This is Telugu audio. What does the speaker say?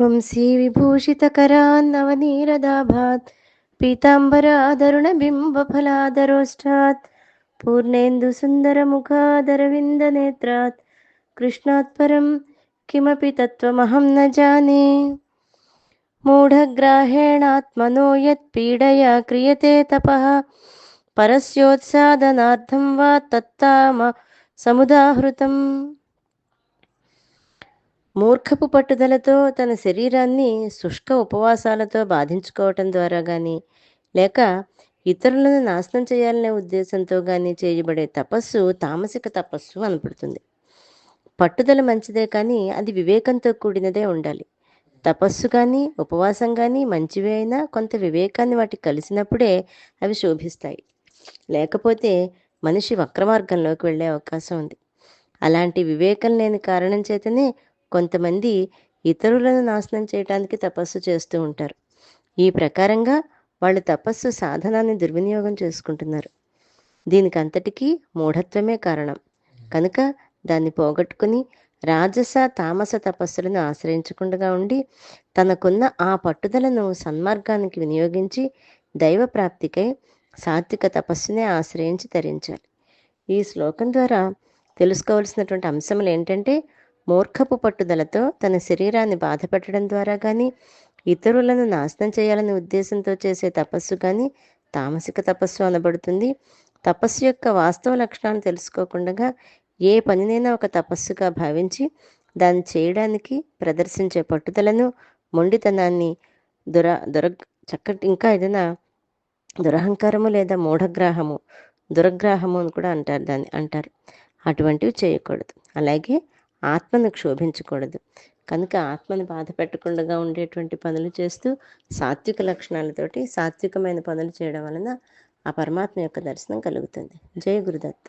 वंशीविभूषितकरान्नवनीरदाभात् पीताम्बरादरुणबिम्बफलादरोष्ठात् पूर्णेन्दुसुन्दरमुखादरविन्दनेत्रात् कृष्णात् परं किमपि तत्त्वमहं न जाने। मूढग्राहेणात्मनो यत्पीडया क्रियते तपः परस्योत्सादनार्थं वा तत्ताम समुदाहृतम्। మూర్ఖపు పట్టుదలతో తన శరీరాన్ని శుష్క ఉపవాసాలతో బాధించుకోవటం ద్వారా కానీ లేక ఇతరులను నాశనం చేయాలనే ఉద్దేశంతో కానీ చేయబడే తపస్సు తామసిక తపస్సు అనబడుతుంది పట్టుదల మంచిదే కానీ అది వివేకంతో కూడినదే ఉండాలి. తపస్సు కానీ ఉపవాసం కానీ మంచివే అయినా కొంత వివేకాన్ని వాటికి కలిసినప్పుడే అవి శోభిస్తాయి. లేకపోతే మనిషి వక్రమార్గంలోకి వెళ్ళే అవకాశం ఉంది. అలాంటి వివేకం లేని కారణం చేతనే కొంతమంది ఇతరులను నాశనం చేయటానికి తపస్సు చేస్తూ ఉంటారు. ఈ ప్రకారంగా వాళ్ళు తపస్సు సాధనాన్ని దుర్వినియోగం చేసుకుంటున్నారు. దీనికి అంతటికీ మూఢత్వమే కారణం. కనుక దాన్ని పోగొట్టుకుని రాజస తామస తపస్సులను ఆశ్రయించకుండా ఉండి తనకున్న ఆ పట్టుదలను సన్మార్గానికి వినియోగించి దైవ ప్రాప్తికై సాత్విక తపస్సునే ఆశ్రయించి తరించాలి. ఈ శ్లోకం ద్వారా తెలుసుకోవాల్సినటువంటి అంశములు ఏంటంటే మూర్ఖపు పట్టుదలతో తన శరీరాన్ని బాధపెట్టడం ద్వారా కానీ ఇతరులను నాశనం చేయాలనే ఉద్దేశంతో చేసే తపస్సు కానీ తామసిక తపస్సు అనబడుతుంది. తపస్సు యొక్క వాస్తవ లక్షణాలను తెలుసుకోకుండా ఏ పనినైనా ఒక తపస్సుగా భావించి దాన్ని చేయడానికి ప్రదర్శించే పట్టుదలను మొండితనాన్ని దుర దుర చక్కటి ఇంకా ఏదైనా దురహంకారము లేదా మూఢగ్రాహము దురగ్రాహము అని కూడా అంటారు దాన్ని అంటారు. అటువంటివి చేయకూడదు. అలాగే ఆత్మను క్షోభించకూడదు. కనుక ఆత్మను బాధ పెట్టకుండా ఉండేటువంటి పనులు చేస్తూ సాత్విక లక్షణాలతోటి సాత్వికమైన పనులు చేయడం వలన ఆ పరమాత్మ యొక్క దర్శనం కలుగుతుంది. జయ గురుదత్త